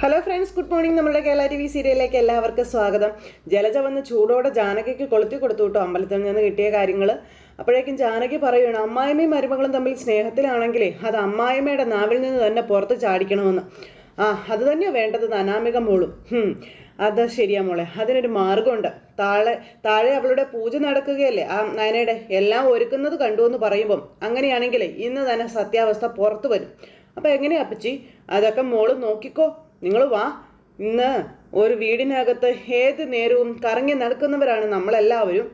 Hello friends good morning നമ്മുടെ Kerala T V സീരിയലിലേക്ക് എല്ലാവർക്കും സ്വാഗതം. ജലജ വന്ന് ചൂടോടെ ജാനകിക്ക് കൊളുത്തി കൊടുത്തു കേട്ടോ അമ്പലത്തിൽ നിന്ന് കിട്ടിയ കാര്യങ്ങൾ അപ്പോഴേക്കും ജാനകി പറയുകയാണ് അമ്മായിമ്മയും മരുമകളും തമ്മിൽ സ്നേഹത്തിലാണെങ്കിലേ അത് അമ്മായിമ്മയുടെ നാവിൽ നിന്ന് തന്നെ പുറത്ത് ചാടിക്കണമെന്ന്. ആ അത് തന്നെയാണ് വേണ്ടത് അനാമിക മോളും. അത് ശരിയാ മോളെ. അതിനൊരു മാർഗമുണ്ട്. താഴെ താഴെ അവളുടെ പൂജ നടക്കുകയല്ലേ? ആ നയനയുടെ എല്ലാം ഒരുക്കുന്നത് കണ്ടു എന്ന് പറയുമ്പം അങ്ങനെയാണെങ്കിൽ ഇന്ന് തന്നെ സത്യാവസ്ഥ പുറത്തു വരും. അപ്പം എങ്ങനെയാ അപ്പച്ചി? അതൊക്കെ മോൾ നോക്കിക്കോ. നിങ്ങൾ വാ. ഇന്ന് ഒരു വീടിനകത്ത് ഏത് നേരവും കറങ്ങി നടക്കുന്നവരാണ് നമ്മളെല്ലാവരും.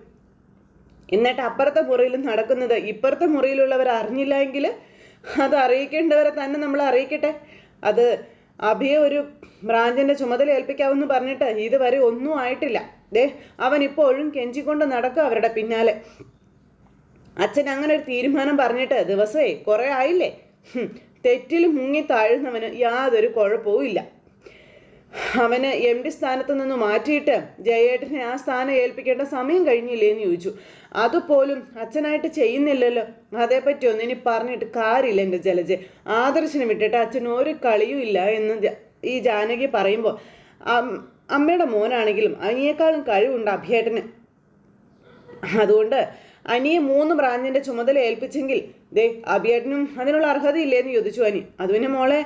എന്നിട്ട് അപ്പുറത്തെ മുറിയിൽ നടക്കുന്നത് ഇപ്പുറത്തെ മുറിയിലുള്ളവർ അറിഞ്ഞില്ല എങ്കിൽ അത് അറിയിക്കേണ്ടവരെ തന്നെ നമ്മൾ അറിയിക്കട്ടെ. അത് അഭിയെ ഒരു ബ്രാഞ്ചിന്റെ ചുമതല ഏൽപ്പിക്കാമെന്ന് പറഞ്ഞിട്ട് ഇതുവരെ ഒന്നും ആയിട്ടില്ല. ദേ അവൻ ഇപ്പോഴും കെഞ്ചിക്കൊണ്ട് നടക്കുക അവരുടെ പിന്നാലെ. അച്ഛൻ അങ്ങനെ ഒരു തീരുമാനം പറഞ്ഞിട്ട് ദിവസേ കുറെ ആയില്ലേ? തെറ്റിൽ മുങ്ങി താഴുന്നവന് യാതൊരു കുഴപ്പവും ഇല്ല. അവന് എം ഡി സ്ഥാനത്ത് നിന്ന് മാറ്റിയിട്ട് ജയേട്ടനെ ആ സ്ഥാനം ഏൽപ്പിക്കേണ്ട സമയം കഴിഞ്ഞില്ലേ എന്ന് ചോദിച്ചു. അതുപോലും അച്ഛനായിട്ട് ചെയ്യുന്നില്ലല്ലോ. അതേപ്പറ്റി ഒന്നും ഇനി പറഞ്ഞിട്ട് കാര്യമില്ല എന്റെ ജലജ. ആദർശനം വിട്ടിട്ട് അച്ഛന് ഒരു കളിയും ഇല്ല എന്ന് ഈ ജാനകി പറയുമ്പോൾ അമ്മയുടെ മോനാണെങ്കിലും അനിയേക്കാളും കഴിവുണ്ട് അഭിയേട്ടന്. അതുകൊണ്ട് അനിയെ മൂന്ന് ബ്രാഞ്ചിന്റെ ചുമതല ഏൽപ്പിച്ചെങ്കിൽ ദേ അബിയേട്ടനും അതിനുള്ള അർഹതയില്ലേന്ന് ചോദിച്ചു അനി. അത് പിന്നെ മോളെ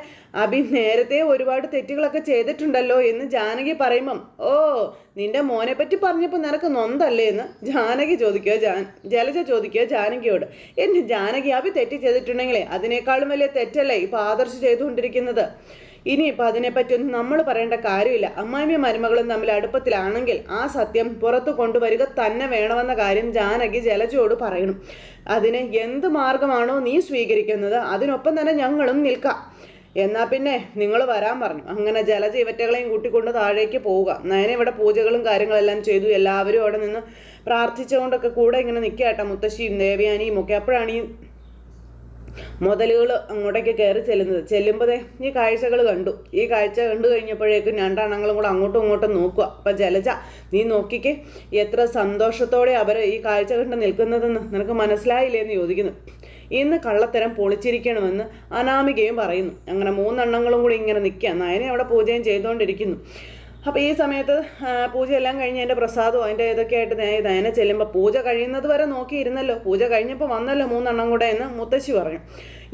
അബി നേരത്തെ ഒരുപാട് തെറ്റുകളൊക്കെ ചെയ്തിട്ടുണ്ടല്ലോ എന്ന് ജാനകി പറയുമ്പം ഓ നിന്റെ മോനെ പറ്റി പറഞ്ഞപ്പോൾ നിനക്ക് നൊന്തല്ലേ എന്ന്? ജാനകി ചോദിക്കുക ജാ ജലജ ചോദിക്കുക ജാനകിയോട്. എന്റെ ജാനകി അബി തെറ്റ് ചെയ്തിട്ടുണ്ടെങ്കിലേ അതിനേക്കാളും വലിയ തെറ്റല്ലേ ഇപ്പൊ ആദർശ് ചെയ്തുകൊണ്ടിരിക്കുന്നത്? ഇനിയിപ്പോൾ അതിനെപ്പറ്റിയൊന്നും നമ്മൾ പറയേണ്ട കാര്യമില്ല. അമ്മായിമ്മയും മരുമകളും തമ്മിൽ അടുപ്പത്തിലാണെങ്കിൽ ആ സത്യം പുറത്തു കൊണ്ടുവരിക തന്നെ വേണമെന്ന കാര്യം ജാനകി ജലജയോട് പറയണം. അതിന് എന്ത് മാർഗമാണോ നീ സ്വീകരിക്കുന്നത് അതിനൊപ്പം തന്നെ ഞങ്ങളും നിൽക്കാം. എന്നാ പിന്നെ നിങ്ങൾ വരാൻ പറഞ്ഞു. അങ്ങനെ ജലജ ഇവറ്റകളെയും കൂട്ടിക്കൊണ്ട് താഴേക്ക് പോവുക. നയന ഇവിടെ പൂജകളും കാര്യങ്ങളെല്ലാം ചെയ്തു. എല്ലാവരും അവിടെ നിന്ന് പ്രാർത്ഥിച്ചുകൊണ്ടൊക്കെ കൂടെ ഇങ്ങനെ നിൽക്കുക കേട്ടോ മുത്തശ്ശിയും ദേവയാനിയും ഒക്കെ. അപ്പോഴാണ് ഈ മുതലുകൾ അങ്ങോട്ടേക്ക് കയറി ചെല്ലുന്നത്. ചെല്ലുമ്പോഴേ ഈ കാഴ്ചകൾ കണ്ടു. ഈ കാഴ്ച കണ്ടു കഴിഞ്ഞപ്പോഴേക്കും രണ്ടാണങ്ങളും കൂടെ അങ്ങോട്ടും ഇങ്ങോട്ടും നോക്കുക. അപ്പം ജലജ നീ നോക്കിക്ക് എത്ര സന്തോഷത്തോടെ അവർ ഈ കാഴ്ച കണ്ട് നിൽക്കുന്നതെന്ന് നിനക്ക് മനസ്സിലായില്ലേ എന്ന് ചോദിക്കുന്നു. ഇന്ന് കള്ളത്തരം പൊളിച്ചിരിക്കണമെന്ന് അനാമികയും പറയുന്നു. അങ്ങനെ മൂന്നെണ്ണങ്ങളും കൂടി ഇങ്ങനെ നിൽക്കുക. നയനെ അവിടെ പൂജയും ചെയ്തുകൊണ്ടിരിക്കുന്നു. അപ്പോൾ ഈ സമയത്ത് പൂജ പൂജയെല്ലാം കഴിഞ്ഞ് എന്റെ പ്രസാദവും അതിന്റെ ഇതൊക്കെ ആയിട്ട് നയനെ ചെല്ലുമ്പോൾ പൂജ കഴിയുന്നത് വരെ നോക്കിയിരുന്നല്ലോ. പൂജ കഴിഞ്ഞപ്പോൾ വന്നല്ലോ മൂന്നെണ്ണം കൂടെ എന്ന് മുത്തശ്ശി പറഞ്ഞു.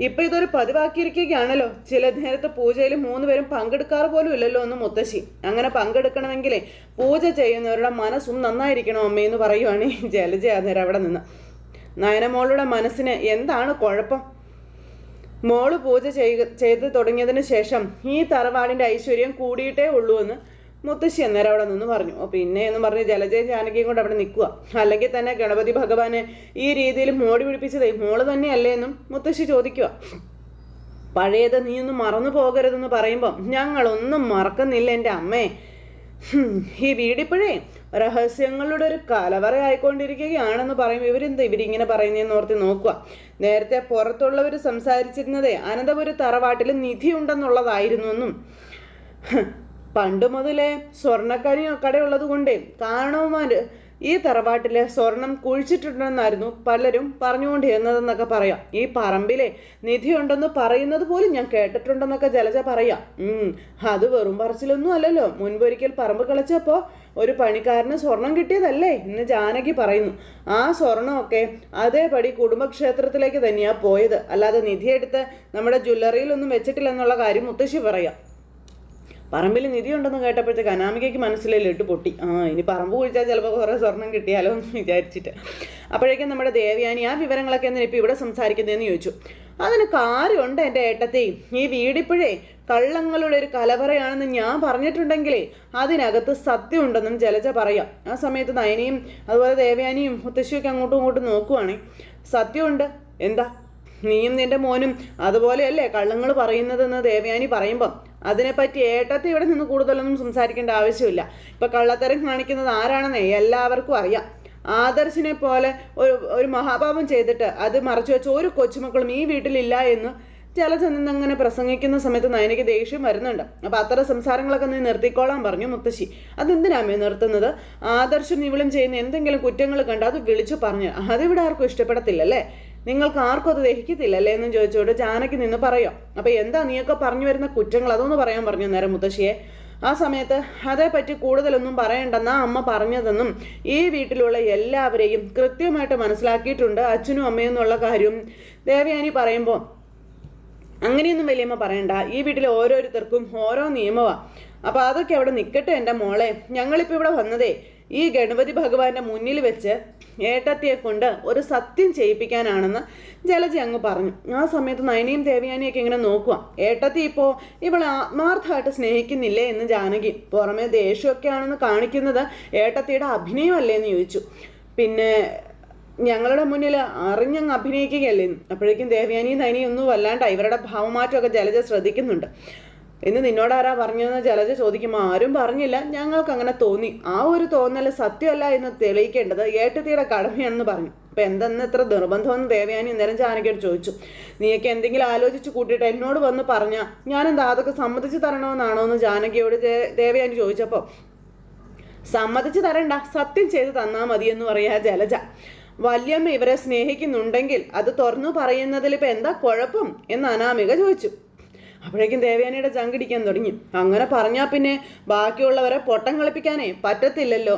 ഇപ്പം ഇതൊരു പതിവാക്കിയിരിക്കുകയാണല്ലോ. ചില നേരത്തെ പൂജയിൽ മൂന്ന് പേരും പങ്കെടുക്കാറ് പോലും ഇല്ലല്ലോ എന്ന് മുത്തശ്ശി. അങ്ങനെ പങ്കെടുക്കണമെങ്കിലേ പൂജ ചെയ്യുന്നവരുടെ മനസ്സും നന്നായിരിക്കണം അമ്മയെന്ന് പറയുവാണ് ജലജ അന്നേരം അവിടെ നിന്ന്. നയനമോളുടെ മനസ്സിന് എന്താണ് കുഴപ്പം? മോൾ പൂജ ചെയ്ത് തുടങ്ങിയതിന് ശേഷം ഈ തറവാടിന്റെ ഐശ്വര്യം കൂടിയിട്ടേ ഉള്ളൂ എന്ന് മുത്തശ്ശി അന്നേരം അവിടെ നിന്ന് പറഞ്ഞു. പിന്നെ എന്ന് പറഞ്ഞ് ജലജയ ജാനകിയും കൊണ്ട് അവിടെ നിൽക്കുക. അല്ലെങ്കിൽ തന്നെ ഗണപതി ഭഗവാനെ ഈ രീതിയിൽ മോടി പിടിപ്പിച്ചതേ മോൾ തന്നെയല്ലേ എന്നും മുത്തശ്ശി ചോദിക്കുക. പഴയത് നീ ഒന്നും മറന്നു പോകരുതെന്ന് പറയുമ്പം ഞങ്ങളൊന്നും മറക്കുന്നില്ല എന്റെ അമ്മേ. ഈ വീടിപ്പോഴേ രഹസ്യങ്ങളുടെ ഒരു കലവറ ആയിക്കൊണ്ടിരിക്കുകയാണെന്ന് പറയും ഇവരെന്താ ഇവരിങ്ങനെ പറയുന്നതെന്ന് ഓർത്ത് നോക്കുക. നേരത്തെ പുറത്തുള്ളവർ സംസാരിച്ചിരുന്നതേ അനന്തപുര തറവാട്ടിൽ നിധി ഉണ്ടെന്നുള്ളതായിരുന്നു എന്നും. ഹ്, പണ്ട് മുതലേ സ്വർണക്കരി കടയുള്ളത് കൊണ്ടേ കാരണവന്മാർ ഈ തറവാട്ടിൽ സ്വർണം കുഴിച്ചിട്ടുണ്ടെന്നായിരുന്നു പലരും പറഞ്ഞുകൊണ്ടിരുന്നതെന്നൊക്കെ പറയാം. ഈ പറമ്പിലെ നിധിയുണ്ടെന്ന് പറയുന്നത് പോലും ഞാൻ കേട്ടിട്ടുണ്ടെന്നൊക്കെ ജലജ പറയാം. അത് വെറും പറച്ചിലൊന്നും അല്ലല്ലോ. മുൻപൊരിക്കൽ പറമ്പ് കളിച്ചപ്പോ ഒരു പണിക്കാരന് സ്വർണം കിട്ടിയതല്ലേ എന്ന് ജാനകി പറയുന്നു. ആ സ്വർണമൊക്കെ അതേപടി കുടുംബക്ഷേത്രത്തിലേക്ക് തന്നെയാ പോയത്. അല്ലാതെ നിധിയെടുത്ത് നമ്മുടെ ജ്വല്ലറിയിലൊന്നും വെച്ചിട്ടില്ലെന്നുള്ള കാര്യം മുത്തശ്ശി പറയാം. പറമ്പിൽ നിധി ഉണ്ടെന്ന് കേട്ടപ്പോഴത്തേക്ക് അനാമികയ്ക്ക് മനസ്സിലായി ഇട്ട് പൊട്ടി. ആ ഇനി പറമ്പ് കുഴിച്ചാൽ ചിലപ്പോൾ കുറേ സ്വർണം കിട്ടിയാലോ എന്ന് വിചാരിച്ചിട്ട്. അപ്പോഴേക്കും നമ്മുടെ ദേവയാനി ആ വിവരങ്ങളൊക്കെ എന്തിനാ ഇപ്പം ഇവിടെ സംസാരിക്കുന്നതെന്ന് ചോദിച്ചു. അതിന് കാര്യമുണ്ട് എന്റെ ഏട്ടത്തെയും ഈ വീടിപ്പോഴേ കള്ളങ്ങളുടെ ഒരു കലവറയാണെന്ന് ഞാൻ പറഞ്ഞിട്ടുണ്ടെങ്കിലേ അതിനകത്ത് സത്യമുണ്ടെന്നും ജലജ പറയാം. ആ സമയത്ത് നയനയും അതുപോലെ ദേവയാനിയും മുത്തശ്ശിയൊക്കെ അങ്ങോട്ടും ഇങ്ങോട്ടും നോക്കുവാണേ. സത്യമുണ്ട്? എന്താ? നീയും നിന്റെ മോനും അതുപോലെയല്ലേ കള്ളങ്ങൾ പറയുന്നതെന്ന് ദേവയാനി പറയുമ്പം? അതിനെപ്പറ്റി ഏട്ടത്തെ ഇവിടെ നിന്ന് കൂടുതലൊന്നും സംസാരിക്കേണ്ട ആവശ്യമില്ല. ഇപ്പൊ കള്ളത്തരം കാണിക്കുന്നത് ആരാണെന്ന് എല്ലാവർക്കും അറിയാം. ആദർശിനെ പോലെ ഒരു ഒരു മഹാപാപം ചെയ്തിട്ട് അത് മറച്ചു വെച്ച ഒരു കൊച്ചുമക്കളും ഈ വീട്ടിലില്ല എന്ന് ജലജ അങ്ങനെ പ്രസംഗിക്കുന്ന സമയത്ത് നയനയ്ക്ക് ദേഷ്യം വരുന്നുണ്ട്. അപ്പം അത്ര സംസാരങ്ങളൊക്കെ നീ നിർത്തിക്കോളാൻ പറഞ്ഞു മുത്തശ്ശി. അതെന്തിനാമേ നിർത്തുന്നത്? ആദർശം ഇവളും ചെയ്യുന്ന എന്തെങ്കിലും കുറ്റങ്ങൾ കണ്ട് അത് വിളിച്ചു പറഞ്ഞു. അതിവിടെ ആർക്കും ഇഷ്ടപ്പെടത്തില്ലല്ലേ? നിങ്ങൾക്ക് ആർക്കും അത് ദഹിക്കത്തില്ല അല്ലേ എന്ന് ചോദിച്ചോട്ട് ജാനകി നിന്ന് പറയാം അപ്പോൾ എന്താ നീയൊക്കെ പറഞ്ഞു വരുന്ന കുറ്റങ്ങൾ? അതൊന്ന് പറയാൻ പറഞ്ഞു നേരം മുത്തശ്ശിയെ. ആ സമയത്ത് അതേപ്പറ്റി കൂടുതലൊന്നും പറയണ്ടെന്നാ അമ്മ പറഞ്ഞതെന്നും ഈ വീട്ടിലുള്ള എല്ലാവരെയും കൃത്യമായിട്ട് മനസ്സിലാക്കിയിട്ടുണ്ട് അച്ഛനും അമ്മയും എന്നുള്ള കാര്യവും ദേവയാനി പറയുമ്പോൾ അങ്ങനെയൊന്നും വലിയമ്മ പറയണ്ട. ഈ വീട്ടിലെ ഓരോരുത്തർക്കും ഓരോ നിയമമാണ് അപ്പോൾ അതൊക്കെ അവിടെ നിൽക്കട്ടെ എന്റെ മോളെ. ഞങ്ങളിപ്പോൾ ഇവിടെ വന്നതേ ഈ ഗണപതി ഭഗവാന്റെ മുന്നിൽ വെച്ച് ഏട്ടത്തിയെ കൊണ്ട് ഒരു സത്യം ചെയ്യിപ്പിക്കാനാണെന്ന് ജലജി അങ്ങ് പറഞ്ഞു. ആ സമയത്ത് നയനയും ദേവയാനിയൊക്കെ ഇങ്ങനെ നോക്കുക ഏട്ടത്തി ഇപ്പോൾ ഇവളെ ആത്മാർത്ഥമായിട്ട് സ്നേഹിക്കുന്നില്ലേ എന്ന് ജാനകി. പുറമേ ദേഷ്യമൊക്കെ ആണെന്ന് കാണിക്കുന്നത് ഏട്ടത്തിയുടെ അഭിനയമല്ലേ എന്ന് ചോദിച്ചു. പിന്നെ ഞങ്ങളുടെ മുന്നിൽ അറിഞ്ഞങ്ങ് അഭിനയിക്കുകയല്ലേ അപ്പോഴേക്കും ദേവയാനിയും നയനിയും ഒന്നും വല്ലാണ്ടായി ഇവരുടെ ഭാവമാറ്റമൊക്കെ ജലജ ശ്രദ്ധിക്കുന്നുണ്ട്. എന്ന് നിന്നോട് ആരാ പറഞ്ഞതെന്ന് ജലജ ചോദിക്കുമ്പോൾ ആരും പറഞ്ഞില്ല. ഞങ്ങൾക്ക് അങ്ങനെ തോന്നി. ആ ഒരു തോന്നൽ സത്യമല്ല എന്ന് തെളിയിക്കേണ്ടത് ഏട്ടത്തിയുടെ കടമയാണെന്ന് പറഞ്ഞു. അപ്പം എന്തെന്ന് ഇത്ര നിർബന്ധമെന്ന് ദേവയാനി ഇന്നേരം ജാനകിയോട് ചോദിച്ചു. നീയൊക്കെ എന്തെങ്കിലും ആലോചിച്ച് കൂട്ടിയിട്ട് എന്നോട് വന്ന് പറഞ്ഞാൽ ഞാനെന്താ അതൊക്കെ സമ്മതിച്ച് തരണമെന്നാണോ എന്ന് ജാനകിയോട് ദേവയാനി ചോദിച്ചപ്പോൾ സമ്മതിച്ച് തരണ്ട. സത്യം ചെയ്ത് തന്നാൽ മതി എന്ന് പറയാ ജലജ. വല്യമ്മ ഇവരെ സ്നേഹിക്കുന്നുണ്ടെങ്കിൽ അത് തുറന്നു പറയുന്നതിൽ ഇപ്പം എന്താ കുഴപ്പം? എന്ന് അനാമിക ചോദിച്ചു. അപ്പോഴേക്കും ദേവയാനിയുടെ ചങ്കിടിക്കാൻ തുടങ്ങി. അങ്ങനെ പറഞ്ഞാൽ പിന്നെ ബാക്കിയുള്ളവരെ പൊട്ടം കളിപ്പിക്കാനേ പറ്റത്തില്ലല്ലോ.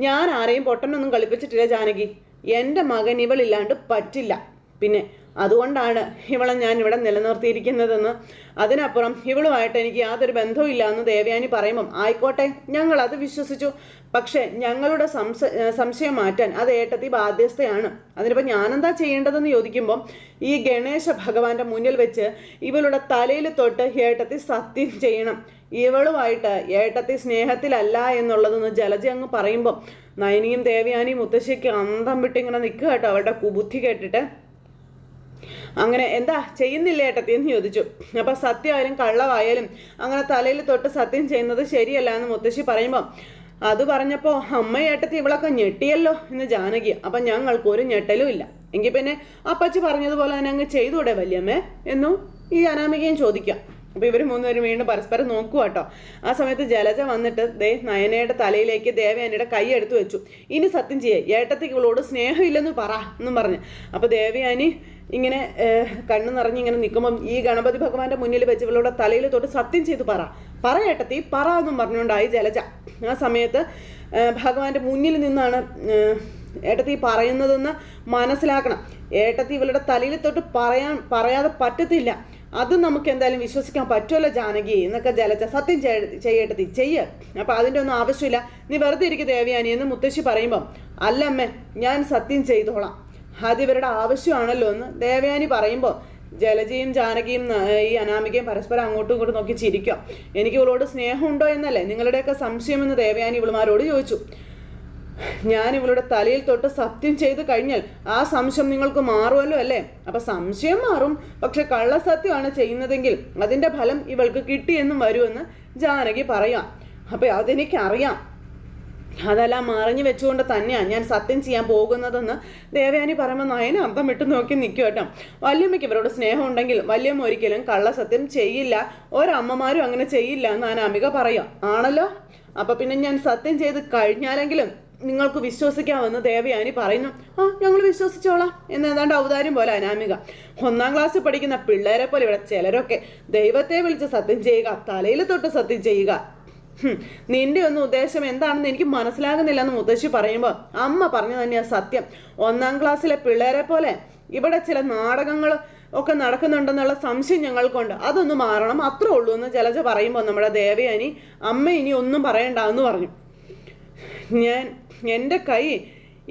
ഞാൻ ആരെയും പൊട്ടനൊന്നും കളിപ്പിച്ചിട്ടില്ല ജാനകി. എന്റെ മകൻ ഇവളില്ലാണ്ട് പറ്റില്ല. പിന്നെ അതുകൊണ്ടാണ് ഇവളെ ഞാൻ ഇവിടെ നിലനിർത്തിയിരിക്കുന്നതെന്ന്. അതിനപ്പുറം ഇവളുമായിട്ട് എനിക്ക് യാതൊരു ബന്ധവുമില്ല എന്ന് ദേവയാനി പറയുമ്പം ആയിക്കോട്ടെ ഞങ്ങൾ അത് വിശ്വസിച്ചു. പക്ഷേ ഞങ്ങളുടെ സംശ സംശയം മാറ്റാൻ അത് ഏട്ടത്തി ബാധ്യസ്ഥയാണ്. അതിനിപ്പോൾ ഞാനെന്താ ചെയ്യേണ്ടതെന്ന് ചോദിക്കുമ്പം ഈ ഗണേശ ഭഗവാന്റെ മുന്നിൽ വെച്ച് ഇവളുടെ തലയിൽ തൊട്ട് ഏട്ടത്തി സത്യം ചെയ്യണം. ഇവളുമായിട്ട് ഏട്ടത്തി സ്നേഹത്തിലല്ല എന്നുള്ളതെന്ന് ജലജ അങ്ങ് പറയുമ്പം നയനിയും ദേവയാനിയും മുത്തശ്ശിക്ക് അന്തം വിട്ടിങ്ങനെ നിൽക്കുക കേട്ടോ അവരുടെ കുബുദ്ധി കേട്ടിട്ട്. അങ്ങനെ എന്താ ചെയ്യുന്നില്ല ഏട്ടത്തി? എന്ന് ചോദിച്ചു. അപ്പം സത്യമായാലും കള്ളവായാലും അങ്ങനെ തലയിൽ തൊട്ട് സത്യം ചെയ്യുന്നത് ശരിയല്ല എന്ന് മുത്തശ്ശി പറയുമ്പം അത് പറഞ്ഞപ്പോൾ അമ്മ ഏട്ടത്തി ഇവളൊക്കെ ഞെട്ടിയല്ലോ എന്ന് ജാനകി അപ്പം ഞങ്ങൾക്ക് ഒരു ഞെട്ടലും ഇല്ല. എങ്കിൽ പിന്നെ അപ്പച്ചി പറഞ്ഞതുപോലെ തന്നെ അങ്ങ് ചെയ്തൂടെ വല്യമ്മേ? എന്നും ഈ അനാമികയും ചോദിക്കാം അപ്പോൾ ഇവർ മൂന്നുപേരും വീണ്ടും പരസ്പരം നോക്കുക കേട്ടോ. ആ സമയത്ത് ജലജ വന്നിട്ട് ദേ നയനയുടെ തലയിലേക്ക് ദേവയാനിയുടെ കൈ എടുത്തു വെച്ചു. ഇനി സത്യം ചെയ്യേ ഏട്ടത്തേക്ക് ഇവളോട് സ്നേഹമില്ലെന്ന് പറ എന്നും പറഞ്ഞു. അപ്പോൾ ദേവയാനി ഇങ്ങനെ കണ്ണു നിറഞ്ഞ് ഇങ്ങനെ നിൽക്കുമ്പം ഈ ഗണപതി ഭഗവാന്റെ മുന്നിൽ വെച്ച് ഇവളുടെ തലയിൽ തൊട്ട് സത്യം ചെയ്തു പറ. പറ ഏട്ടത്തി പറ എന്നും പറഞ്ഞുകൊണ്ടായി ജലജ. ആ സമയത്ത് ഭഗവാന്റെ മുന്നിൽ നിന്നാണ് ഏട്ടത്തി പറയുന്നതെന്ന് മനസ്സിലാക്കണം. ഏട്ടത്തി ഇവളുടെ തലയിൽ തൊട്ട് പറയാൻ പറയാതെ പറ്റത്തില്ല. അത് നമുക്ക് എന്തായാലും വിശ്വസിക്കാൻ പറ്റുമല്ലോ ജാനകി എന്നൊക്കെ ജലച്ച സത്യം ചെയ്യേണ്ടത് ചെയ്യ. അപ്പോൾ അതിന്റെ ഒന്നും ആവശ്യമില്ല. നീ വെറുതെ ഇരിക്കുക ദേവയാനി എന്ന് മുത്തശ്ശി പറയുമ്പം അല്ലമ്മേ ഞാൻ സത്യം ചെയ്തോളാം. അത് ഇവരുടെ ആവശ്യമാണല്ലോ എന്ന് ദേവയാനി പറയുമ്പോൾ ജലജയും ജാനകിയും ഈ അനാമികയും പരസ്പരം അങ്ങോട്ടും ഇങ്ങോട്ടും നോക്കി ചിരിക്കാം. എനിക്ക് ഇവളോട് സ്നേഹമുണ്ടോ എന്നല്ലേ നിങ്ങളുടെയൊക്കെ സംശയം എന്ന് ദേവയാനി ഇവളുമാരോട് ചോദിച്ചു. ഞാൻ ഇവളുടെ തലയിൽ തൊട്ട് സത്യം ചെയ്ത് കഴിഞ്ഞാൽ ആ സംശയം നിങ്ങൾക്ക് മാറുമല്ലോ അല്ലേ? അപ്പൊ സംശയം മാറും. പക്ഷെ കള്ളസത്യമാണ് ചെയ്യുന്നതെങ്കിൽ അതിന്റെ ഫലം ഇവൾക്ക് കിട്ടിയെന്നും വരുമെന്ന് ജാനകി പറയാം. അപ്പൊ അതെനിക്കറിയാം. അതെല്ലാം മറിഞ്ഞു വെച്ചുകൊണ്ട് തന്നെയാണ് ഞാൻ സത്യം ചെയ്യാൻ പോകുന്നതെന്ന് ദേവയാനി പറയുമ്പോൾ നയന അർത്ഥം വിട്ടു നോക്കി നിൽക്കും കേട്ടോ. വല്യമ്മയ്ക്ക് ഇവരോട് സ്നേഹം ഉണ്ടെങ്കിൽ വല്യമ്മ ഒരിക്കലും കള്ളസത്യം ചെയ്യില്ല. ഒരമ്മമാരും അങ്ങനെ ചെയ്യില്ല എന്ന് അനാമിക പറയാം ആണല്ലോ? അപ്പം പിന്നെ ഞാൻ സത്യം ചെയ്ത് കഴിഞ്ഞാലെങ്കിലും നിങ്ങൾക്ക് വിശ്വസിക്കാമെന്ന് ദേവയാനി പറയുന്നു. ആ ഞങ്ങൾ വിശ്വസിച്ചോളാം എന്ന് ഏതാണ്ട് ഔദാര്യം പോലെ അനാമിക. ഒന്നാം ക്ലാസ്സിൽ പഠിക്കുന്ന പിള്ളേരെ പോലെ ഇവിടെ ചിലരൊക്കെ ദൈവത്തെ വിളിച്ച് സത്യം ചെയ്യുക തലയിൽ തൊട്ട് സത്യം ചെയ്യുക. നിന്റെ ഒന്നും ഉദ്ദേശം എന്താണെന്ന് എനിക്ക് മനസ്സിലാകുന്നില്ല എന്ന് മുത്തശ്ശി പറയുമ്പോൾ അമ്മ പറഞ്ഞു തന്നെയാ സത്യം. ഒന്നാം ക്ലാസ്സിലെ പിള്ളേരെ പോലെ ഇവിടെ ചില നാടകങ്ങൾ ഒക്കെ നടക്കുന്നുണ്ടെന്നുള്ള സംശയം ഞങ്ങൾക്കുണ്ട്. അതൊന്ന് മാറണം അത്രേ ഉള്ളൂ എന്ന് ജലജ പറയുമ്പോൾ നമ്മുടെ ദേവയാനി അമ്മ ഇനി ഒന്നും പറയണ്ട എന്ന് പറഞ്ഞു. ഞാൻ എന്റെ കൈ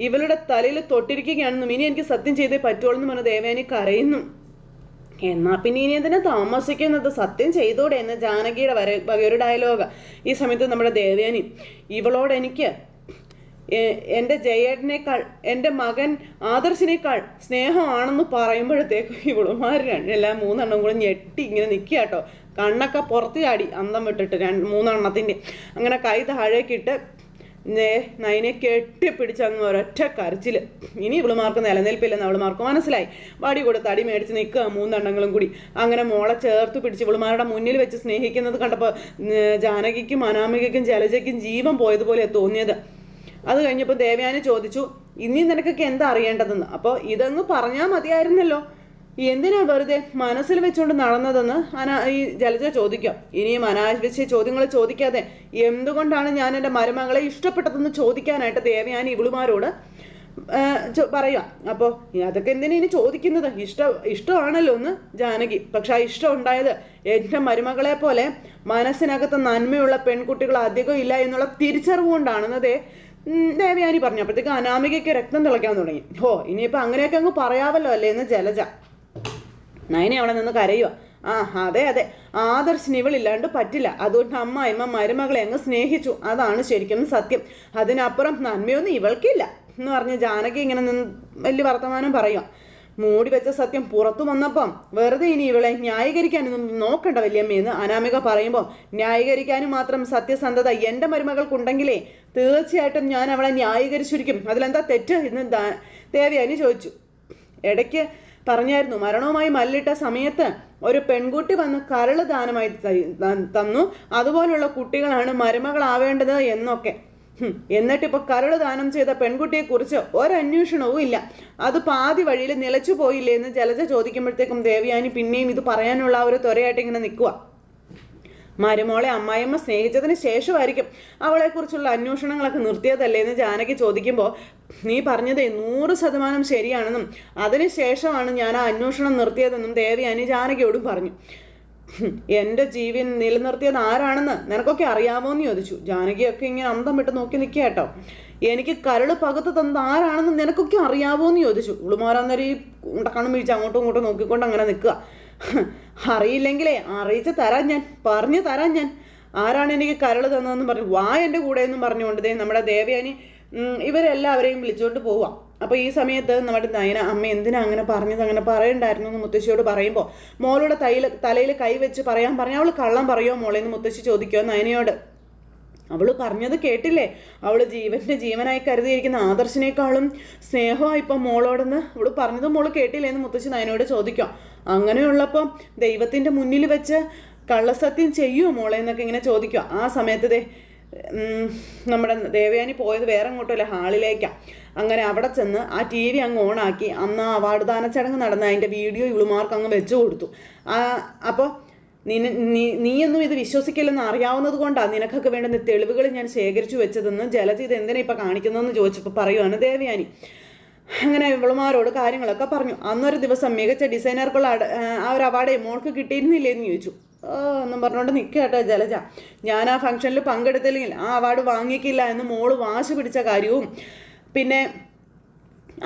ഇവളുടെ തലയിൽ തൊട്ടിരിക്കുകയാണെന്നും ഇനി എനിക്ക് സത്യം ചെയ്തേ പറ്റുള്ളൂ എന്ന് പറഞ്ഞ ദേവയാനി കരയുന്നു. എന്നാ പിന്നെ ഇനി എന്തിനാ താമസിക്കുന്നത്? സത്യം ചെയ്തോടെ എന്ന ജാനകിയുടെ വര ഒരു ഡയലോഗ് ഈ സമയത്ത് നമ്മുടെ ദേവയാനി ഇവളോട് എനിക്ക് എന്റെ ജയേട്ടനേക്കാൾ എന്റെ മകൻ ആദർശിനേക്കാൾ സ്നേഹമാണെന്ന് പറയുമ്പോഴത്തേക്കും ഇവളുമാർ രണ്ടെല്ലാം മൂന്നെണ്ണം കൂടെ ഞെട്ടി ഇങ്ങനെ നിൽക്കുക കേട്ടോ. കണ്ണൊക്കെ പുറത്ത് ചാടി അന്തം വിട്ടിട്ട് രണ്ട് മൂന്നെണ്ണത്തിന്റെ അങ്ങനെ കൈ താഴേക്കിട്ട് നൈനെ കെട്ടിപ്പിടിച്ചങ്ങ് ഒരൊറ്റ കരച്ചിൽ ഇനി ഇവളുമാർക്ക് നിലനിൽപ്പില്ലെന്ന് അവളുമാർക്ക് മനസ്സിലായി. വടി കൊടുത്ത് അടി മേടിച്ച് നിൽക്കുക മൂന്നെണ്ണങ്ങളും കൂടി. അങ്ങനെ മോളെ ചേർത്ത് പിടിച്ച് ഇവളുമാരുടെ മുന്നിൽ വെച്ച് സ്നേഹിക്കുന്നത് കണ്ടപ്പോൾ ജാനകിക്കും അനാമികയ്ക്കും ജലജയ്ക്കും ജീവൻ പോയതുപോലെ തോന്നിയത്. അത് കഴിഞ്ഞപ്പോൾ ദേവയാനി ചോദിച്ചു ഇനി നിനക്കൊക്കെ എന്താ അറിയേണ്ടതെന്ന്? അപ്പോൾ ഇതങ്ങ് പറഞ്ഞാൽ മതിയായിരുന്നല്ലോ. എന്തിനാ വെറുതെ മനസ്സിൽ വെച്ചുകൊണ്ട് നടന്നതെന്ന് അനാ ഈ ജലജ ചോദിക്കാം. ഇനിയും അനാവശ്യ ചോദ്യങ്ങൾ ചോദിക്കാതെ എന്തുകൊണ്ടാണ് ഞാൻ എന്റെ മരുമകളെ ഇഷ്ടപ്പെട്ടതെന്ന് ചോദിക്കാനായിട്ട് ദേവയാനി ഇവളുമാരോട് പറയുക. അപ്പോൾ അതൊക്കെ എന്തിനാ ഇനി ചോദിക്കുന്നത്? ഇഷ്ട ഇഷ്ടമാണല്ലോ ഒന്ന് ജാനകി. പക്ഷെ ആ ഇഷ്ടം ഉണ്ടായത് എന്റെ മരുമകളെ പോലെ മനസ്സിനകത്ത് നന്മയുള്ള പെൺകുട്ടികൾ അധികം ഇല്ല എന്നുള്ള തിരിച്ചറിവ് കൊണ്ടാണെന്നതേ ദേവയാനി പറഞ്ഞു. അപ്പോഴത്തേക്ക് അനാമികയ്ക്ക് രക്തം തിളയ്ക്കാൻ തുടങ്ങി. ഹോ ഇനിയിപ്പോൾ അങ്ങനെയൊക്കെ അങ്ങ് പറയാവല്ലോ അല്ലേ എന്ന് ജലജ. നയനെ അവിടെ നിന്ന് കരയുക ആ അതെ അതെ. ആദർശിന് ഇവളില്ലാണ്ട് പറ്റില്ല. അതുകൊണ്ട് അമ്മായിമ്മ മരുമകളെ അങ്ങ് സ്നേഹിച്ചു. അതാണ് ശരിക്കും സത്യം. അതിനപ്പുറം നന്മയൊന്നും ഇവൾക്കില്ല എന്ന് പറഞ്ഞ് ജാനകി ഇങ്ങനെ നിന്ന് വലിയ വർത്തമാനം പറയുക മൂടി വെച്ച സത്യം പുറത്തു വന്നപ്പം വെറുതെ ഇനി ഇവളെ ന്യായീകരിക്കാനൊന്നും നോക്കണ്ട വല്യമ്മയെന്ന് അനാമിക പറയുമ്പോൾ ന്യായീകരിക്കാനും മാത്രം സത്യസന്ധത എന്റെ മരുമകൾക്കുണ്ടെങ്കിലേ തീർച്ചയായിട്ടും ഞാൻ അവളെ ന്യായീകരിച്ചിരിക്കും. അതിലെന്താ തെറ്റ്? എന്ന് ദേവയാനി ചോദിച്ചു. ഇടയ്ക്ക് പറഞ്ഞായിരുന്നു. മരണവുമായി മല്ലിട്ട സമയത്ത് ഒരു പെൺകുട്ടി വന്ന് കരൾ ദാനമായി തന്നു. അതുപോലുള്ള കുട്ടികളാണ് മരുമകളാവേണ്ടത് എന്നൊക്കെ. എന്നിട്ടിപ്പോൾ കരൾ ദാനം ചെയ്ത പെൺകുട്ടിയെക്കുറിച്ച് ഒരന്വേഷണവും ഇല്ല. അത് പാതി വഴിയിൽ നിലച്ചു പോയില്ലേ എന്ന് ജലജ ചോദിക്കുമ്പോഴത്തേക്കും ദേവിയാനി പിന്നെയും ഇത് പറയാനുള്ള ഒരു ത്വരയായിട്ട് ഇങ്ങനെ നിൽക്കുക മരുമോളെ അമ്മായിയമ്മ സ്നേഹിച്ചതിന് ശേഷമായിരിക്കും അവളെക്കുറിച്ചുള്ള അന്വേഷണങ്ങളൊക്കെ നിർത്തിയതല്ലേ എന്ന് ജാനകി ചോദിക്കുമ്പോൾ നീ പറഞ്ഞതേ നൂറ് ശതമാനം ശരിയാണെന്നും അതിനുശേഷമാണ് ഞാൻ ആ അന്വേഷണം നിർത്തിയതെന്നും ദേവയാനി ജാനകിയോടും പറഞ്ഞു. എന്റെ ജീവൻ നിലനിർത്തിയത് ആരാണെന്ന് നിനക്കൊക്കെ അറിയാമോ എന്ന് ചോദിച്ചു. ജാനകിയൊക്കെ ഇങ്ങനെ അന്തം വിട്ട് നോക്കി നിൽക്കുക കേട്ടോ. എനിക്ക് കരൾ പകത്ത് തന്നത് ആരാണെന്ന് നിനക്കൊക്കെ അറിയാമോ എന്ന് ചോദിച്ചു. ഉളുമാരാന്നേരം ഈ കണ്ണും വീഴ്ച അങ്ങോട്ടും ഇങ്ങോട്ടും നോക്കിക്കൊണ്ട് അങ്ങനെ നിൽക്കുക. അറിയില്ലെങ്കിലേ അറിയിച്ച് തരാൻ ഞാൻ പറഞ്ഞു തരാൻ ഞാൻ. ആരാണ് എനിക്ക് കരൾ തന്നതെന്ന് പറഞ്ഞു വാ എന്റെ കൂടെ എന്നും പറഞ്ഞുകൊണ്ട് നമ്മുടെ ദേവയാനി ഇവരെല്ലാവരെയും വിളിച്ചുകൊണ്ട് പോവാം അപ്പോൾ ഈ സമയത്ത് നമ്മുടെ നയന അമ്മ എന്തിനാ അങ്ങനെ പറഞ്ഞത്? അങ്ങനെ പറയണ്ടായിരുന്നു എന്ന് മുത്തശ്ശിയോട് പറയുമ്പോൾ മോളുടെ തൈയിൽ തലയിൽ കൈവച്ച് പറയാൻ പറഞ്ഞാൽ അവൾ കള്ളം പറയുമോ മോളെ എന്ന് മുത്തശ്ശി ചോദിക്കുമോ നയനയോട്. അവൾ പറഞ്ഞത് കേട്ടില്ലേ? അവൾ ജീവന്റെ ജീവനായി കരുതിയിരിക്കുന്ന ആദർശിനേക്കാളും സ്നേഹമായി ഇപ്പം മോളോടെന്ന് അവൾ പറഞ്ഞത് മോൾ കേട്ടില്ലേ എന്ന് മുത്തശ്ശി നയനോട് ചോദിക്കാം. അങ്ങനെയുള്ളപ്പം ദൈവത്തിന്റെ മുന്നിൽ വെച്ച് കള്ളസത്യം ചെയ്യുമോ മോളെ എന്നൊക്കെ ഇങ്ങനെ ചോദിക്കുക ആ സമയത്ത് നമ്മുടെ ദേവയാനി പോയത് വേറെ അങ്ങോട്ടല്ല ഹാളിലേക്കാണ് അങ്ങനെ അവിടെ ചെന്ന് ആ ടി വി അങ്ങ് ഓണാക്കി അന്ന് ആ അവാർഡ് ദാന ചടങ്ങ് നടന്ന അതിന്റെ വീഡിയോ ഇവളുമാർക്ക് അങ്ങ് വെച്ചു കൊടുത്തു. അപ്പോൾ നീ നീയൊന്നും ഇത് വിശ്വസിക്കില്ലെന്ന് അറിയാവുന്നത് കൊണ്ടാണ് നിനക്കൊക്കെ വേണ്ടുന്ന തെളിവുകൾ ഞാൻ ശേഖരിച്ചു വെച്ചതെന്ന് ജലജ ഇത് എന്തിനാ ഇപ്പം കാണിക്കുന്നതെന്ന് ചോദിച്ചപ്പോൾ പറയുവാണ് ദേവയാനി. അങ്ങനെ ഇവളുമാരോട് കാര്യങ്ങളൊക്കെ പറഞ്ഞു. അന്നൊരു ദിവസം മികച്ച ഡിസൈനർക്കുള്ള ആ ഒരു അവാർഡ് മോൾക്ക് കിട്ടിയിരുന്നില്ലേ എന്ന് ചോദിച്ചു എന്നും പറഞ്ഞുകൊണ്ട് നിൽക്കുക കേട്ടോ ജലജ. ഞാൻ ആ ഫംഗ്ഷനിൽ പങ്കെടുത്തില്ലെങ്കിൽ ആ അവാർഡ് വാങ്ങിക്കില്ല എന്ന് മോൾ വാശി പിടിച്ച കാര്യവും പിന്നെ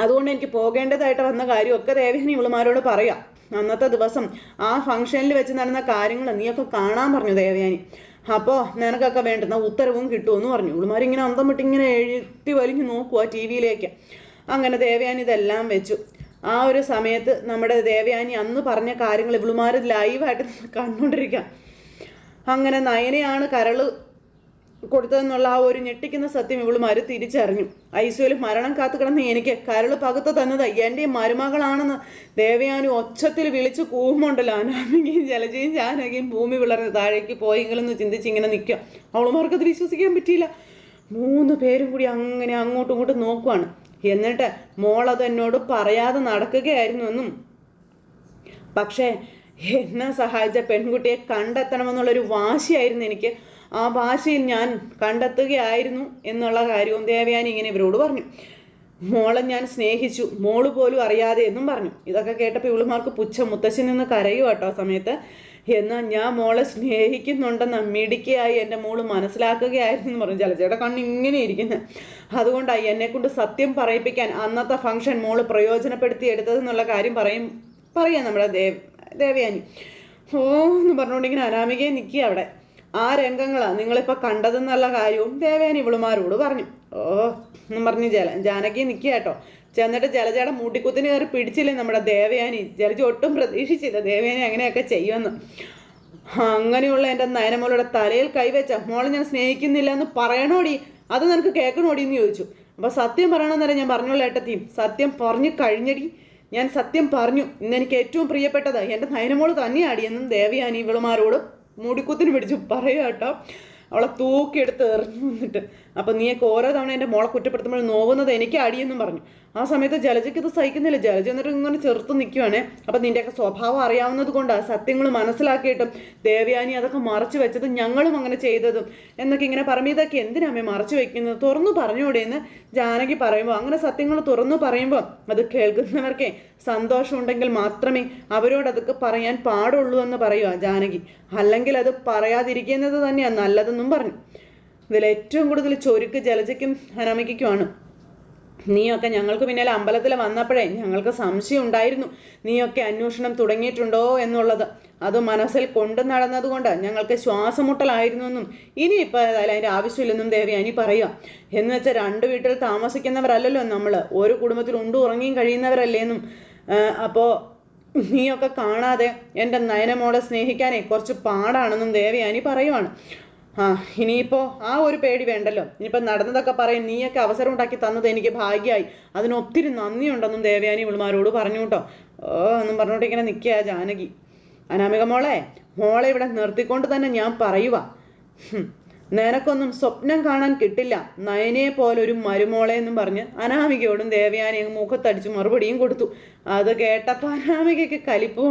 അതുകൊണ്ട് എനിക്ക് പോകേണ്ടതായിട്ട് വന്ന കാര്യമൊക്കെ ദേവഹിനി ഇവളുമാരോട് പറയാം. അന്നത്തെ ദിവസം ആ ഫംഗ്ഷനിൽ വെച്ച് നടന്ന കാര്യങ്ങൾ നീയൊക്കെ കാണാൻ പറഞ്ഞു ദേവയാനി. അപ്പോൾ നിനക്കൊക്കെ വേണ്ടുന്ന ഉത്തരവും കിട്ടുമെന്ന് പറഞ്ഞു. ഇവളുമാരിങ്ങനെ അന്തം വിട്ട് ഇങ്ങനെ എഴുത്തി വലിഞ്ഞു നോക്കുക ടി വിയിലേക്ക്. അങ്ങനെ ദേവയാനി ഇതെല്ലാം വെച്ചു. ആ ഒരു സമയത്ത് നമ്മുടെ ദേവയാനി അന്ന് പറഞ്ഞ കാര്യങ്ങൾ ഇവളുമാർ ലൈവായിട്ട് കണ്ടുകൊണ്ടിരിക്കുക അങ്ങനെ നയനയാണ് കരൾ കൊടുത്തതെന്നുള്ള ആ ഒരു ഞെട്ടിക്കുന്ന സത്യം ഇവളുമാര് തിരിച്ചറിഞ്ഞു. ഐസോയിൽ മരണം കാത്തു കിടന്ന് എനിക്ക് കരൾ പകുത്ത് തന്നത് എന്റെ മരുമകളാണെന്ന് ദേവയാനി ഒച്ചത്തിൽ വിളിച്ച് കൂമുണ്ടല്ലോ അനാമികയും ജലജയും ജാനകയും ഭൂമി വിളർന്ന് താഴേക്ക് പോയെങ്കിലെന്ന് ചിന്തിച്ച് ഇങ്ങനെ നിൽക്കുക. അവളുമാർക്കത് വിശ്വസിക്കാൻ പറ്റിയില്ല. മൂന്ന് പേരും കൂടി അങ്ങനെ അങ്ങോട്ടും ഇങ്ങോട്ടും നോക്കുവാണ്. എന്നിട്ട് മോളത് എന്നോട് പറയാതെ നടക്കുകയായിരുന്നു എന്നും. പക്ഷേ എന്നെ സഹായിച്ച പെൺകുട്ടിയെ കണ്ടെത്തണമെന്നുള്ളൊരു വാശിയായിരുന്നു എനിക്ക്. ആ ഭാഷയിൽ ഞാൻ കണ്ടെത്തുകയായിരുന്നു എന്നുള്ള കാര്യവും ദേവയാനി ഇങ്ങനെ ഇവരോട് പറഞ്ഞു. മോളെ ഞാൻ സ്നേഹിച്ചു മോൾ പോലും അറിയാതെ എന്നും പറഞ്ഞു. ഇതൊക്കെ കേട്ടപ്പോൾ ഇവളുമാർക്ക് പുച്ഛം മുത്തശ്ശി നിന്ന് കരയും കേട്ടോ സമയത്ത്. എന്നാൽ ഞാൻ മോളെ സ്നേഹിക്കുന്നുണ്ടെന്ന് മിടുക്കിയായി എന്റെ മോൾ മനസ്സിലാക്കുകയായിരുന്നു എന്ന് പറഞ്ഞു. ജലജയുടെ കണ്ണ് ഇങ്ങനെ ഇരിക്കുന്നത് അതുകൊണ്ടായി എന്നെക്കൊണ്ട് സത്യം പറയിപ്പിക്കാൻ അന്നത്തെ ഫംഗ്ഷൻ മോൾ പ്രയോജനപ്പെടുത്തി എടുത്തതെന്നുള്ള കാര്യം പറയും പറയാം നമ്മുടെ ദേവ് ദേവയാനി. ഓ എന്ന് പറഞ്ഞുകൊണ്ടിങ്ങനെ അനാമികയെ നിൽക്കുക അവിടെ. ആ രംഗങ്ങളാണ് നിങ്ങളിപ്പോൾ കണ്ടതെന്നുള്ള കാര്യവും ദേവേന ഇവളുമാരോട് പറഞ്ഞു. ഓ എന്നും പറഞ്ഞ് ജല ജാനകി നിൽക്കുക കേട്ടോ. ചെന്നിട്ട് ജലജയുടെ മൂട്ടിക്കുത്തിന് കയറി പിടിച്ചില്ലേ നമ്മുടെ ദേവയാനി? ജലജ ഒട്ടും പ്രതീക്ഷിച്ചില്ല ദേവയാനി അങ്ങനെയൊക്കെ ചെയ്യുമെന്ന്. അങ്ങനെയുള്ള എന്റെ നയനമോളുടെ തലയിൽ കൈവച്ച മോളെ ഞാൻ സ്നേഹിക്കുന്നില്ല എന്ന് പറയണോടി? അത് നിനക്ക് കേൾക്കണോടി എന്ന് ചോദിച്ചു. അപ്പോൾ സത്യം പറയണമെന്നല്ല ഞാൻ പറഞ്ഞോളൂ ഏട്ടത്തിയും സത്യം പറഞ്ഞു കഴിഞ്ഞടി. ഞാൻ സത്യം പറഞ്ഞു. ഇന്ന് എനിക്ക് ഏറ്റവും പ്രിയപ്പെട്ടത് എന്റെ നയനമോൾ തന്നെയാടി എന്നും ദേവയാനി ഇവളുമാരോട് മൂടിക്കുത്തിന് പിടിച്ചു പറയുക കേട്ടോ. അവളെ തൂക്കിയെടുത്ത് എറിഞ്ഞു വന്നിട്ട് അപ്പം നീയൊക്കെ ഓരോ തവണ എന്റെ മോളെ കുറ്റപ്പെടുത്തുമ്പോൾ നോവുന്നത് എനിക്ക് അടിയെന്നും പറഞ്ഞു. ആ സമയത്ത് ജലജയ്ക്ക് ഇത് സഹിക്കുന്നില്ല. ജലജ എന്നിട്ട് ഇങ്ങനെ ചെറുത്ത് നിൽക്കുവാണേ അപ്പം നിന്റെയൊക്കെ സ്വഭാവം അറിയാവുന്നത് കൊണ്ടാണ് സത്യങ്ങൾ മനസ്സിലാക്കിയിട്ടും ദേവയാനി അതൊക്കെ മറച്ചു വെച്ചതും ഞങ്ങളും അങ്ങനെ ചെയ്തതും എന്നൊക്കെ ഇങ്ങനെ പറയുമ്പോൾ ഇതൊക്കെ എന്തിനാമേ മറച്ചു വെക്കുന്നത്? തുറന്നു പറഞ്ഞുകൂടെ എന്ന് ജാനകി പറയുമ്പോൾ അങ്ങനെ സത്യങ്ങൾ തുറന്നു പറയുമ്പോൾ അത് കേൾക്കുന്നവർക്കേ സന്തോഷമുണ്ടെങ്കിൽ മാത്രമേ അവരോട് അതൊക്കെ പറയാൻ പാടുള്ളൂ എന്ന് പറയുക ജാനകി. അല്ലെങ്കിൽ അത് പറയാതിരിക്കുന്നത് തന്നെയാണ് നല്ലതെന്നും പറഞ്ഞു. ഇതിൽ ഏറ്റവും കൂടുതൽ ചൊരുക്ക് ജലജയ്ക്കും അനാമിക്കുമാണ് നീയൊക്കെ ഞങ്ങൾക്ക് പിന്നാലെ അമ്പലത്തിൽ വന്നപ്പോഴേ ഞങ്ങൾക്ക് സംശയം ഉണ്ടായിരുന്നു. നീയൊക്കെ അന്വേഷണം തുടങ്ങിയിട്ടുണ്ടോ എന്നുള്ളത്. അത് മനസ്സിൽ കൊണ്ടു നടന്നതുകൊണ്ട് ഞങ്ങൾക്ക് ശ്വാസമുട്ടലായിരുന്നു എന്നും ഇനി ഇപ്പോൾ ഏതായാലും അതിന്റെ ആവശ്യമില്ലെന്നും അനി പറയുക എന്ന് വെച്ചാൽ രണ്ട് വീട്ടിൽ താമസിക്കുന്നവരല്ലല്ലോ നമ്മൾ. ഒരു കുടുംബത്തിൽ ഉണ്ടു ഉറങ്ങിയും കഴിയുന്നവരല്ലേ എന്നും അപ്പോൾ നീയൊക്കെ കാണാതെ എന്റെ നയനമോളെ സ്നേഹിക്കാനേ കുറച്ച് പാടാണെന്നും ദേവയാനി പറയുവാണ്. ആ ഇനിയിപ്പോൾ ആ ഒരു പേടി വേണ്ടല്ലോ. ഇനിയിപ്പോൾ നടന്നതൊക്കെ പറയും നീയൊക്കെ അവസരം ഉണ്ടാക്കി തന്നത് എനിക്ക് ഭാഗ്യമായി അതിന് ഒത്തിരി നന്ദിയുണ്ടെന്നും ദേവയാനി ഇവളുമാരോട് പറഞ്ഞു കേട്ടോ. ഓ എന്നും പറഞ്ഞോട്ട് ഇങ്ങനെ നിൽക്കുക ജാനകി. അനാമിക മോളെ മോളെ ഇവിടെ നിർത്തിക്കൊണ്ട് തന്നെ ഞാൻ പറയുക നിനക്കൊന്നും സ്വപ്നം കാണാൻ കിട്ടില്ല. നയനെ പോലെ ഒരു മരുമോളെ എന്നും പറഞ്ഞ് അനാമികയോടും ദേവയാനി മുഖത്തടിച്ച് മറുപടിയും കൊടുത്തു. അത് കേട്ടപ്പോൾ അനാമികയ്ക്ക് കലിപ്പ്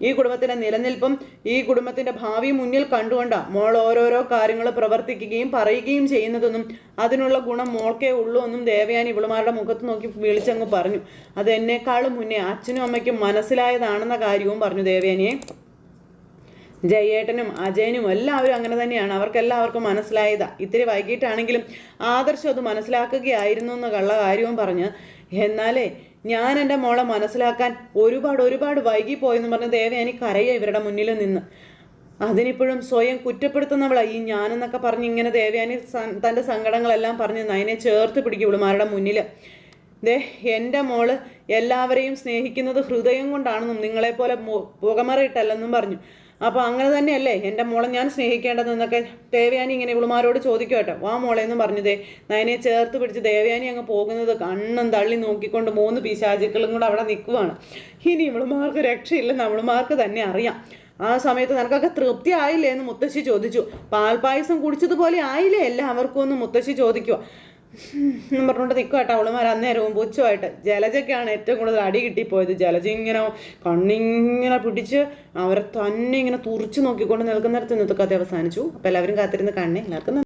ഈ കുടുംബത്തിന്റെ നിലനിൽപ്പും ഈ കുടുംബത്തിന്റെ ഭാവി മുന്നിൽ കണ്ടുകൊണ്ടാ മോൾ ഓരോരോ കാര്യങ്ങൾ പ്രവർത്തിക്കുകയും പറയുകയും ചെയ്യുന്നതെന്നും അതിനുള്ള ഗുണം മോൾക്കേ ഉള്ളൂ എന്നും ദേവയാനി ഇവളുമാരുടെ മുഖത്ത് നോക്കി വിളിച്ചങ്ങ് പറഞ്ഞു. അത് എന്നെക്കാളും മുന്നേ അച്ഛനും അമ്മയ്ക്കും മനസ്സിലായതാണെന്ന കാര്യവും പറഞ്ഞു ദേവയാനിയെ. ജയേട്ടനും അജയനും എല്ലാവരും അങ്ങനെ തന്നെയാണ്. അവർക്കെല്ലാവർക്കും മനസ്സിലായതാ. ഇത്തിരി വൈകിട്ടാണെങ്കിലും ആദർശം അത് മനസ്സിലാക്കുകയായിരുന്നു എന്നുള്ള കാര്യവും പറഞ്ഞ്. എന്നാലേ ഞാൻ എന്റെ മോളെ മനസ്സിലാക്കാൻ ഒരുപാട് ഒരുപാട് വൈകിപ്പോയെന്ന് പറഞ്ഞ് ദേവയാനി കരയ ഇവരുടെ മുന്നിൽ നിന്ന്. അതിനിപ്പോഴും സ്വയം കുറ്റപ്പെടുത്തുന്നവളാ ഈ ഞാനെന്നൊക്കെ പറഞ്ഞ് ഇങ്ങനെ ദേവയാനി തന്റെ സങ്കടങ്ങളെല്ലാം പറഞ്ഞ് നയനെ ചേർത്ത് പിടിക്കും ഇവളുമാരുടെ മുന്നിൽ ദേ എന്റെ മോൾ എല്ലാവരെയും സ്നേഹിക്കുന്നത് ഹൃദയം കൊണ്ടാണെന്നും നിങ്ങളെപ്പോലെ പുകമറയിട്ടല്ലെന്നും പറഞ്ഞു. അപ്പോൾ അങ്ങനെ തന്നെയല്ലേ? എന്റെ മോളെ ഞാൻ സ്നേഹിക്കേണ്ടതെന്നൊക്കെ ദേവയാനി ഇങ്ങനെ ഇവളുമാരോട് ചോദിക്കും കേട്ടോ. വാ മോളെ എന്ന് പറഞ്ഞതേ നയനെ ചേർത്ത് പിടിച്ച് ദേവയാനി അങ്ങ് പോകുന്നത് കണ്ണും തള്ളി നോക്കിക്കൊണ്ട് മൂന്ന് പിശാചുക്കളും കൂടെ അവിടെ നിൽക്കുവാണ്. ഇനി ഇവളുമാർക്ക് രക്ഷയില്ലെന്ന് അവളുമാർക്ക് തന്നെ അറിയാം. ആ സമയത്ത് നിനക്കൊക്കെ തൃപ്തി ആയില്ലേ? എന്ന് മുത്തശ്ശി ചോദിച്ചു. പാൽപായസം കുടിച്ചതുപോലെ ആയില്ലേ? എല്ലാവർക്കും ഒന്ന് മുത്തശ്ശി ചോദിക്കുക എന്നും പറഞ്ഞുകൊണ്ട് നിൽക്കും കേട്ടോ. അവളുമാർ അന്നേരവും പുച്ഛമായിട്ട്. ജലജയ്ക്കാണ് ഏറ്റവും കൂടുതൽ അടി കിട്ടിപ്പോയത്. ജലജ ഇങ്ങനെ കണ്ണിങ്ങനെ പിടിച്ച് അവരെ തന്നെ ഇങ്ങനെ തുറച്ചു നോക്കിക്കൊണ്ട് നിൽക്കുന്നിടത്ത് ഇന്നത്തെ കഥ അവസാനിച്ചു. അപ്പോൾ എല്ലാവരും കാത്തിരുന്ന് കാണണേ. എല്ലാവർക്കും.